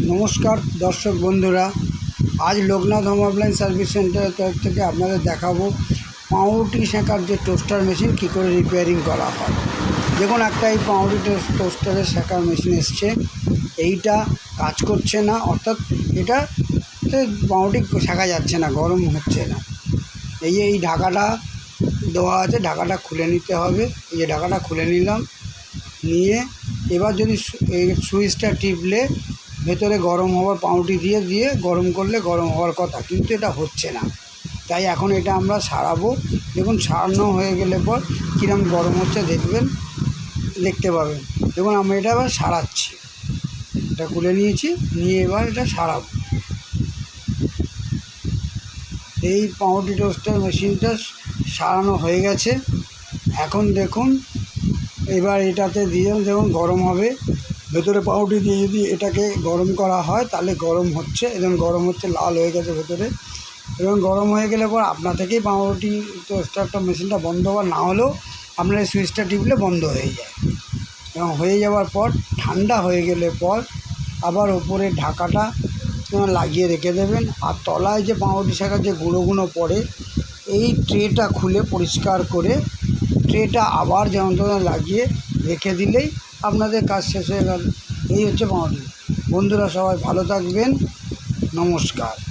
নমস্কার, দর্শক বন্ধুরা। আজ লোকনাথ হোম অফলাইন সার্ভিস সেন্টারের তরফ থেকে আপনাদের দেখাবো পাউরুটি শেখার যে টোস্টার মেশিন, কী করে রিপেয়ারিং করা হয়। দেখুন, একটা এই পাউরুটি টোস- টোস্টারের শেখার মেশিন এসছে। এইটা কাজ করছে না, অর্থাৎ এটা পাউরুটি শেখা যাচ্ছে না, গরম হচ্ছে না। এই যে এই ঢাকাটা দেওয়া আছে, ঢাকাটা খুলে নিতে হবে। এই যে ঢাকাটা খুলে নিলাম, নিয়ে এবার যদি এই সুইচটা টিপলে ভেতরে গরম হওয়ার পাউরুটি দিয়ে দিয়ে গরম করলে গরম হওয়ার কথা। কিন্তু এটা হচ্ছে না। তাই এখন এটা আমরা সারাবো। দেখুন, সারানো হয়ে গেলে পর কীরকম গরম হচ্ছে দেখবেন, দেখতে পাবেন। দেখুন, আমরা এটা এবার সারাচ্ছি। এটা খুলে নিয়েছি, নিয়ে এবার এটা সারাবো। এই পাউরুটি টোস্টার মেশিনটা সারানো হয়ে গেছে। এখন দেখুন, এবার এটাতে দিয়ে দেখুন গরম হবে। ভেতরে পাউরুটি দিয়ে যদি এটাকে গরম করা হয়, তাহলে গরম হচ্ছে। এবং গরম হচ্ছে, লাল হয়ে গেছে ভেতরে। এবং গরম হয়ে গেলে পর আপনা থেকেই পাউরুটি টোস্টারটা মেশিনটা বন্ধ হওয়ার না হলেও আপনার সুইচটা টিপলে বন্ধ হয়ে যায়। এবং হয়ে যাওয়ার পর ঠান্ডা হয়ে গেলে পর আবার ওপরে ঢাকাটা লাগিয়ে রেখে দেবেন। আর তলায় যে পাউরুটি শাখার যে গুঁড়ো গুঁড়ো পড়ে, এই ট্রেটা খুলে পরিষ্কার করে, ট্রেটা আবার যন্ত্রণা লাগিয়ে রেখে দিলেই আপনাদের কাজ শেষ হয়ে গেল। এই হচ্ছে বাঙালি। বন্ধুরা সবাই ভালো থাকবেন। নমস্কার।